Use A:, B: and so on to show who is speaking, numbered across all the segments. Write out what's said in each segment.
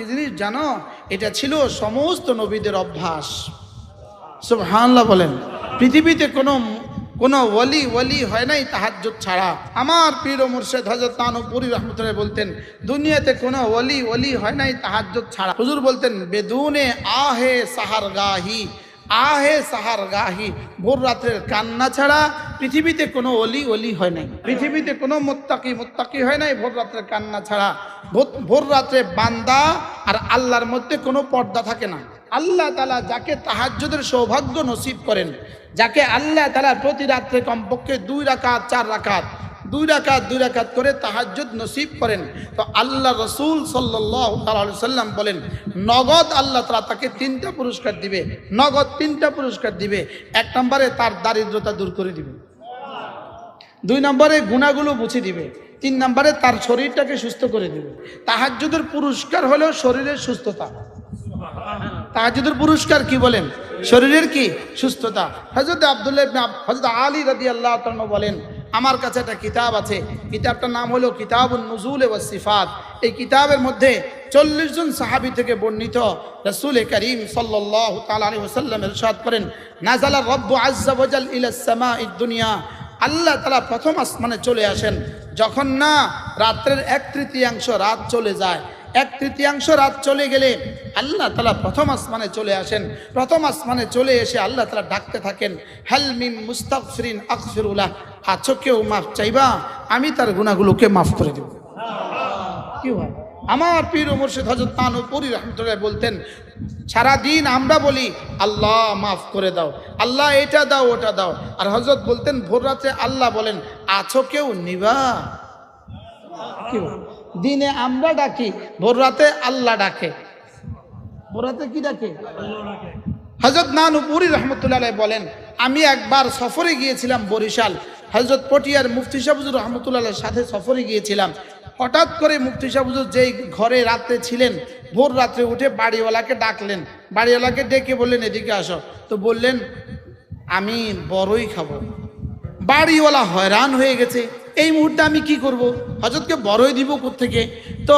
A: কি জিনিস জানো? এটা ছিল সমস্ত নবীদের অভ্যাস। সব হানলা বলেন, পৃথিবীতে কোনো কোনো ওলি ওলি হয় নাই তাহাজ্জুদ ছাড়া। আমার পীর ও মুর্শেদ হজরত তানুপুরি রহমতুল্লাহ বলতেন, দুনিয়াতে কোনো ওলি ওলি হয় নাই তাহাজ্জুদ ছাড়া। হুজুর বলতেন, বেদুনে আহে সাহার গাহি আহে সাহার গাহি ভোর রাত্রের কান্না ছাড়া পৃথিবীতে কোনো অলি অলি হয় নাই। পৃথিবীতে কোনো মোত্তাকি মোত্তাকি হয় নাই। ভোর রাত্রে কান্না ছাড়া। ভোর- রাত্রে বান্দা আর আল্লাহর মধ্যে কোনো পর্দা থাকে না। আল্লাহ তালা যাকে তাহাজ্জুদের সৌভাগ্য নসিব করেন, যাকে আল্লাহ তালা প্রতি রাত্রে কমপক্ষে দুই রাকাত, চার রাকাত, দুই রাকাত দুই রাকাত করে তাহাজ্জুদ নসিব করেন। তো আল্লাহ রসুল সাল্লাহ সাল্লাম বলেন, নগদ আল্লাহ তালা তাকে তিনটা পুরস্কার দিবে। নগদ তিনটা পুরস্কার দিবে। এক নম্বরে তার দারিদ্রতা দূর করে দিবে। দুই নম্বরে গুণাগুলো মুছে দিবে। তিন নম্বরে তার শরীরটাকে সুস্থ করে দিবে। তাহাজ্জুদের পুরস্কার হলো শরীরের সুস্থতা। তাহাজুদের পুরস্কার কি বলেন? শরীরের কি? সুস্থতা। হজরত আবদুল্লাহ হজরত আলী রাদি আল্লাহ বলেন, আমার কাছে একটা কিতাব আছে। কিতাবটার নাম হলো কিতাবুন নজুল ওয়া সিফাত। এই কিতাবের মধ্যে চল্লিশ জন সাহাবি থেকে বর্ণিত রসুল করিম সাল্লাহ তাল ওসাল্লাম ইরশাদ করেন নাজালা রব্বু আজ্জা ওয়াজাল ইলা সামা দুনিয়া আল্লাহ তালা প্রথম আসমানে চলে আসেন। যখন না, রাত্রের এক তৃতীয়াংশ রাত চলে যায়। এক তৃতীয়াংশ রাত চলে গেলে আল্লাহ তালা প্রথম আসমানে চলে আসেন। প্রথম আসমানে চলে এসে আল্লাহ তালা ডাকতে থাকেন হালমিম মুস্তাফরিন আকফিরুল্লাহ আছো কেউ মাফ চাইবা? আমি তার গুণাগুলোকে মাফ করে দেব। কি হয়? আমার পীর ও মুর্শিদ হজরত তানুপুরি রহমতুল্লাহ বলতেন সারাদিন আমরা বলি আল্লাহ মাফ করে দাও আল্লাহ এটা দাও ওটা দাও। আর হজরত বলতেন ভোর রাত্রে আল্লাহ বলেন আছো কেউ নিবা? কি? দিনে আমরা ডাকি ভোর রাতে আল্লাহ ডাকে। ভোর রাতে কি ডাকে? হজরত নানুপুরি রহমতুল্লাহ বলেন আমি একবার সফরে গিয়েছিলাম বরিশাল। হজরত পটিয়ার মুফতি সাহুজুর রহমতুল্লাহ সাথে সফরে গিয়েছিলাম। হঠাৎ করে মুফতি সাহুজুর যেই ঘরে রাত্রে ছিলেন, ভোর রাত্রে উঠে বাড়িওয়ালাকে ডাকলেন। বাড়িওয়ালাকে ডেকে বললেন, এদিকে আসো। তো বললেন, আমি বড়ই খাব। বাড়িওয়ালা হয়রান হয়ে গেছে। এই মুহূর্তে আমি কি করব? হজরতকে বড়ই দিব থেকে তো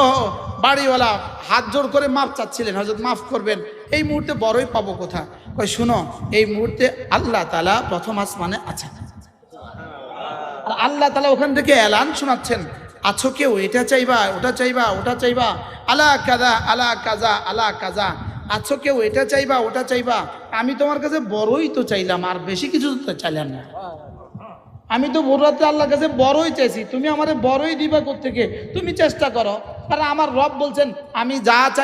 A: বাড়িওয়ালা হাত জোর করে মাফ চাচ্ছিলেন হজরত মাফ করবেন। এই মুহূর্তে বড়ই পাবো কোথা কয়, শুনো, এই মুহূর্তে আল্লাহ তালা প্রথম আসমানে আছেন। আর আল্লাহ তালা ওখান থেকে এলান শোনাচ্ছেন আছো কেউ? এটা চাইবা, ওটা চাইবা ওটা চাইবা। আলা কাজা আলা কাজা আলা কাজা। আছো কেউ? এটা চাইবা, ওটা চাইবা। আমি তোমার কাছে বড়ই তো চাইলাম, আর বেশি কিছু তো চাইলাম না। আমি তো ভোর আল্লাহর কাছে বড়ই চাইছি। তুমি আমার বড়ই দিবা থেকে তুমি চেষ্টা করো। কারণ আমার রব বলছেন, আমি যা চাই